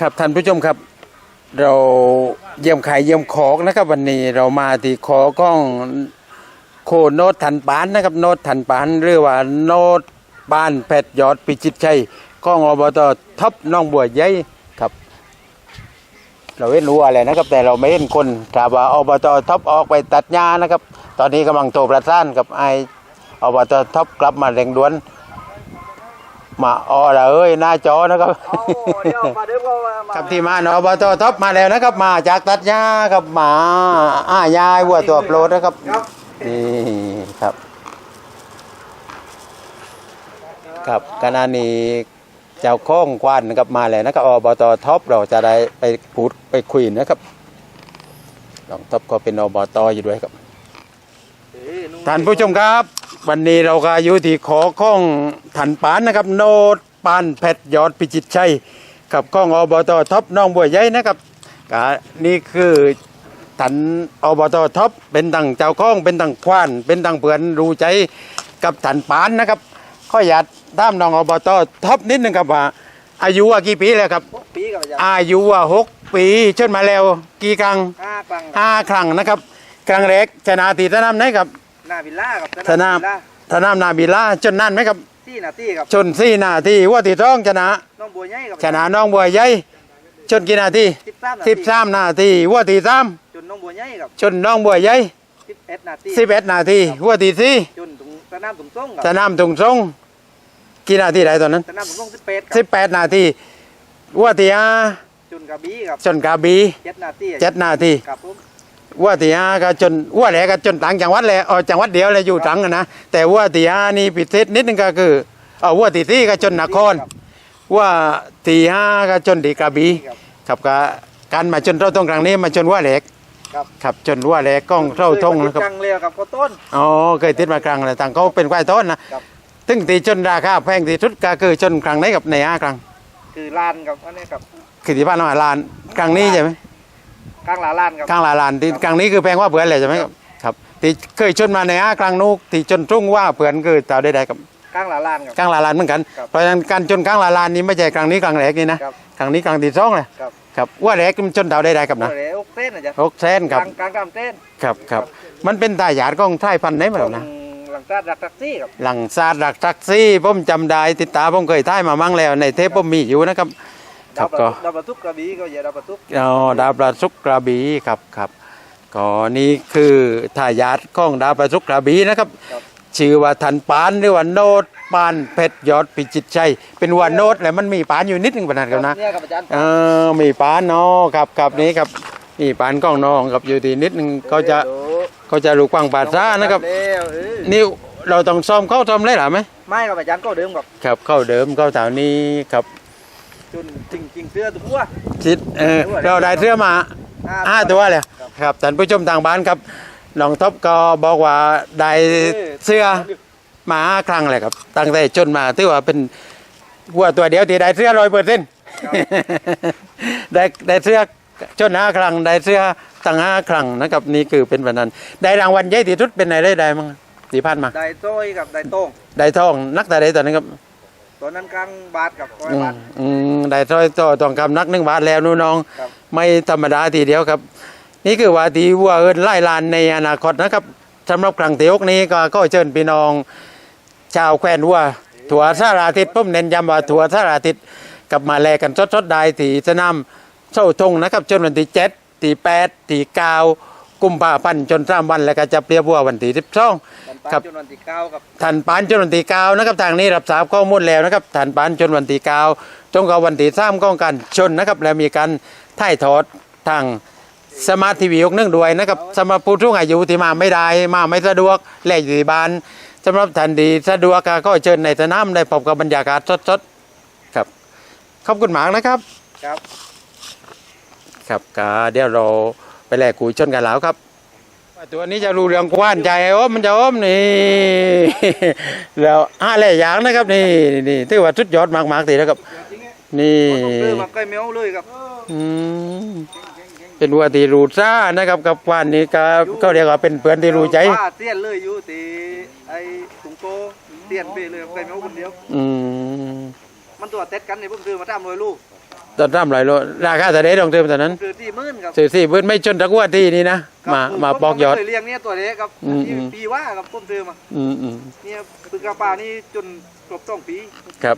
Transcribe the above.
ครับท่านผู้ชมครับ เราเยี่ยมไข่เยี่ยมของนะครับ วันนี้เรามาที่ขอกล้องโคโนดทันปานนะครับ โนดทันปานหรือว่าโนดปานแพทยอดปิจิตชัยกล้องอบตท็อปน้องบัวใหญ่ครับ เราเห็นรู้อะไรนะครับ แต่เราไม่เห็นคนถามว่าอบตท็อปออกไปตัดหญ้านะครับ ตอนนี้กำลังโทรประสานกับไออบตท็อปกลับมาเร่งด่วน มาออละเอ้ยหน้าจอนะครับเดี๋ยวมาเดี๋ยวก็มาครับที่มาเนาะอบตท็อปมาแล้วนะครับ มาจากตัดหญ้าครับมาอ้ายายวัวตัวโปรดนะครับครับนี่ครับครับขณะนี้เจ้าข้องควันนะครับมาแล้วนะครับอบตท็อปเราจะได้ไปพูดไปคุยนะครับรองท็อปก็เป็นอบตอยู่ด้วยครับ ท่านผู้ชมครับ วันนี้เราก็อยู่ที่ขอข้องถันปานนะครับ โนดปานเพชรยอดพิจิตรชัยกับข้องอบตท็อปน้องบัวใหญ่นะครับก็นี่คือถันอบตท็อปเป็นตังเจ้าข้องเป็นตังควาน เป็นตังเปือนรู้ใจกับถันปานนะครับข้อหยาดตามน้องอบตท็อปนิดนึงครับว่าอายุว่ากี่ปีแล้วครับหกปีกับอาจารย์อายุว่าหกปีชนมาแล้วกี่ครั้งห้าครั้งห้าครั้งนะครับครั้งแรกชนะตีสนามไหนครับห น้าวิลล่ากับสนามวิลล่สนามนาบิลาจนนั่นไหมครับที่นาตี้กับชนสี่นาทีว่าตีท้องชนะน้องบัวใหญ่กับชนะน้องบัวใหญ่ชนกี่นาทีสิบสามนาสิบสามนาทีว่าตีสามจนน้องบัวใหญ่กับชนน้องบัวใหญ่สิบเอ็ดนาทีสิบเอ็ดนาทีว่าตีสี่จนถึงสนามถุงส่งกับสนามตุงซงกี่นาทีได้ตอนนั้นสนามถุงส่งสิบแปดกับสิบแปดนาทีว่าตีห้าจนกระบี่กับชนกาบีเจ็ดนาทีเจ็ดนาทีกับผม ว่าตีห้าก็จนว่าแหลก็จนต่างจังหวัดเลยอ๋อจังหวัดเดียวเลยอยู่ตรังอะนะแต่ว่าตีห้านี่พิเศษนิดนึงก็คือเออว่าตีสี่ก็จนนคร ว่าตีห้าก็จนดีกระบี่กับครับก็การมาจนเท่าทงครั้งนี้มาจนว่าแหลกครับครับจนว่าแหลกกล้องเท่าทงนะครับกลางเรียวกับข้าวต้นอ๋อเคยติดมากลางเลยต่างเขาเป็นควายต้นนะครับถึงตีจนราคาแพงที่สุดก็คือจนครั้งไหนกับในห้าครั้งคือลานกับอันนี้กับคือที่บ้านน้อยลานครั้งนี้ใช่ไหม กลางหลาลานกับครั้งละลานที่ครั้งนี้คือแพงกว่าเผื่อนเลยใช่ไหมครับครับที่เคยชนมาในห้าครั้งนู้นที่จนทุ่งว่าเผื่อนคือเต่าได้ๆกับกลางหลาลานกับครั้งละลานเหมือนกัน ครับเพราะฉะนั้นการจนครั้งละลานนี้ไม่ใช่ครั้งนี้ครั้งแรกนี่นะครับครั้งนี้ครั้งที่สองเลยครับ ครับว่าแรกมันจนเต่าได้ๆกับนะโอ้ยหกเส้นนะจ๊ะหกแสนกครับลางกลางกลางเส้นครับครับมันเป็นตายาดของไทยพันธุ์ไหนมาแล้วนะ หลังจากดักแท็กซี่กับ หลังซาดหลักแท็กซี่ผมจำได้ติดตามผมเคยท่ายมามั่งแล้วในเทปผมมีอยู่นะครับ ครับก็ดาวประทุกกระบี่ก็อย่าดาวประทุกอ๋อดาวประสุกกระบี่ครับครับก็นี่คือทายาทของดาวประสุกกระบี่นะครับ ชื่อว่าทันปานหรือว่าโนดปานเพชรยอดพิจิตรชัยเป็นว่าโนดแหละมันมีปานอยู่นิดหนึงประนันกันนะเนี่ยครับอาจารย์เออมีปานเนาะครับครับนี่ครับนี่ปานกล้องน้องครับอยู่ที่นิดหนึงเขาจะเขาจะรู้กว้างปาดซ่านะครับแล้วเออนี่เราต้องซ้อมเข้าซ้อมเลยหรือไหมไม่ครับอาจารย์ก็เดิมกับครับเข้าเดิมเข้าแถวนี้ครับ จนจริงจริงๆเสื้อตัวชิดเออเราได้เสื้อมาห้าตัวเลยครับท่านผู้ชมทางบ้านครับน้องท็อปก็บอกว่าได้เสื้อมาห้าครั้งเลยครับ ตั้งแต่จนมาถือว่าเป็นวัวตัวเดียวที่ได้เสื้อร้อยเปอร์เซ็นต์ได้ได้เสื้อจนห้าครั้งได้เสื้อตั้งห้าครั้งนะครับนี่คือเป็นแบบนั้น ได้รางวัลใหญ่ที่สุดเป็นไหนได้ได้มั้งที่ผ่านมาได้โต้ยกับได้โต้งได้ทองนักแต่ได้ตอนนั้นครับตอนนั้นกลางบาทกับร้อยอืบามทอืม ได้ถ้อยต่อทองคำนักหนึ่งบาทแล้วนู่นน้อง ครับ ไม่ธรรมดาทีเดียวครับ นี่คือว่าที่วัวเอินไล่ลานในอนาคตนะครับสำหรับครั้งที่หกนี้ก็ก็เชิญพี่น้อง ชาวแคว้นวัวถั่วสาราทิตผมเน้นย้ำว่าถั่วสาราทิตกลับมาแลกันสดๆได้ที่สนามเส้าทงนะครับจนวันที่เจ็ดที่แปดที่เก้ากุมภาพันธ์จนสามวันแล้วก็จะเปรียบวัววันที่สิบสองวันปา ครับ จนวันที่เก้ากับท่านปานจนวันที่เก้านะครับทางนี้รับทราบข้อมูลแล้วนะครับท่านปานจนวันที่เก้าจนกับวันที่สามก็การชนนะครับแล้วมีการถ่ายทอดทางสมาร์ททีวียกนึ่งด้วยนะครับสำหรับผู้ทุกอายุที่มาไม่ได้มาไม่สะดวกและอยู่ที่บ้านสำหรับท่านที่สะดวกก็เชิญในสนามได้พบกับบรรยากาศสดๆครับขอบคุณหมากนะครับ ครับ ครับก็เดี๋ยวเราไปแลกกุยชนกันแล้วครับว่า ตัวนี้จะรู้เรื่องกว้านใจโอ้มันจะอ้อมนี่แล้วห้าแหล่อย่างนะครับนี่นี่ถือว่าสุดยอดมากๆทีนะครับ นี่ผมซื้อมาใกล้แมวเลยครับอืมเป็นวัวที่รู้ซ่านะครับกับกว้านนี้ก็เขาเรียกว่าเป็นเพื่อนที่รู้ใจว่าเตี้ยนเลยอยู่ตีไอ้ถุงโตเตี้ยนไปเลยใกล้แมวคนเดียวอืมมันตัวเต็ดกันนี่ผมซื้อมาตามรอยลูกตอนทำไรโลราคาเท่าไหร่ลองเติมตอนนั้ นคือที่มื่นครับสี่สี่เบิ้ไม่จนตะกัวที่นี่นะมามาปอกยอด ผมเคยเลี้ยงเนี่ยตัวเล็กครับอืมที่อืม ปีว่าครับผมซื้อมาอืมอืมเนี่ยตึกกระป่านี่จนครบต้องปีครับ